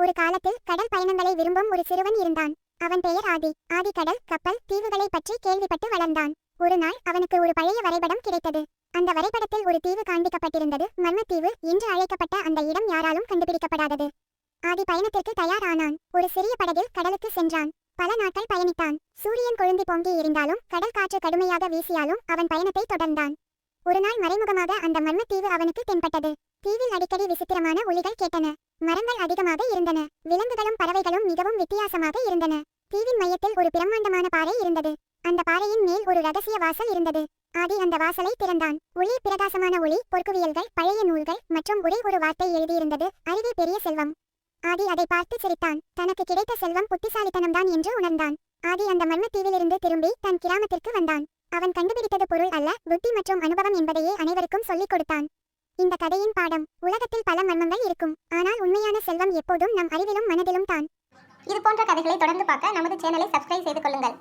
ஒரு காலத்தில் கடல் பயணங்களை விரும்பும் ஒரு சிறுவன் இருந்தான். அவன் பெயர் ஆதி. ஆதி கடல் கப்பல் தீவுகளை பற்றி கேள்விப்பட்டு வளர்ந்தான். ஒரு நாள் அவனுக்கு ஒரு பழைய வரைபடம் கிடைத்தது. அந்த வரைபடத்தில் ஒரு தீவு காண்பிக்கப்பட்டிருந்தது. மர்மத்தீவு என்று அழைக்கப்பட்ட அந்த இடம் யாராலும் கண்டுபிடிக்கப்படாதது. ஆதி பயணத்திற்கு தயாரானான். ஒரு சிறிய படகில் கடலுக்கு சென்றான். பல நாட்கள் பயணித்தான். சூரியன் கொழுந்து பொங்கி இருந்தாலும் கடல் காற்று கடுமையாக வீசியாலும் அவன் பயணத்தை தொடர்ந்தான். ஒரு நாள் மறைமுகமாக அந்த மர்மத்தீவு அவனுக்கு தென்பட்டது. தீவில் அடிக்கடி விசித்திரமான ஒலிகள் கேட்டன. மரங்கள் அதிகமாக இருந்தன. விலங்குகளும் பறவைகளும் மிகவும் வித்தியாசமாக இருந்தன. தீவின் மையத்தில் ஒரு பிரம்மாண்டமான பாறை இருந்தது. அந்த பாறையின் மேல் ஒரு ரகசிய வாசல் இருந்தது. ஆதி அந்த வாசலை திறந்தான். ஒளி பிரகாசமான ஒளி பொற்குவியல்கள் பழைய நூல்கள் மற்றும் ஒரே ஒரு வார்த்தை எழுதியிருந்தது அறிவே பெரிய செல்வம். ஆதி அதை பார்த்து சிரித்தான். தனக்கு கிடைத்த செல்வம் புத்திசாலித்தனம்தான் என்று உணர்ந்தான். ஆதி அந்த மர்மத்தீவிலிருந்து திரும்பி தன் கிராமத்திற்கு வந்தான். அவன் கண்டுபிடித்தது பொருள் அல்ல புத்தி மற்றும் அனுபவம் என்பதையே அனைவருக்கும் சொல்லிக் கொடுத்தான். இந்த கதையின் பாடம் உலகத்தில் பல மர்மங்கள் இருக்கும். ஆனால் உண்மையான செல்வம் எப்போதும் நம் அறிவிலும் மனதிலும் தான். இது போன்ற கதைகளை தொடர்ந்து பார்க்க நமது சேனலை சப்ஸ்கிரைப் செய்து கொள்ளுங்கள்.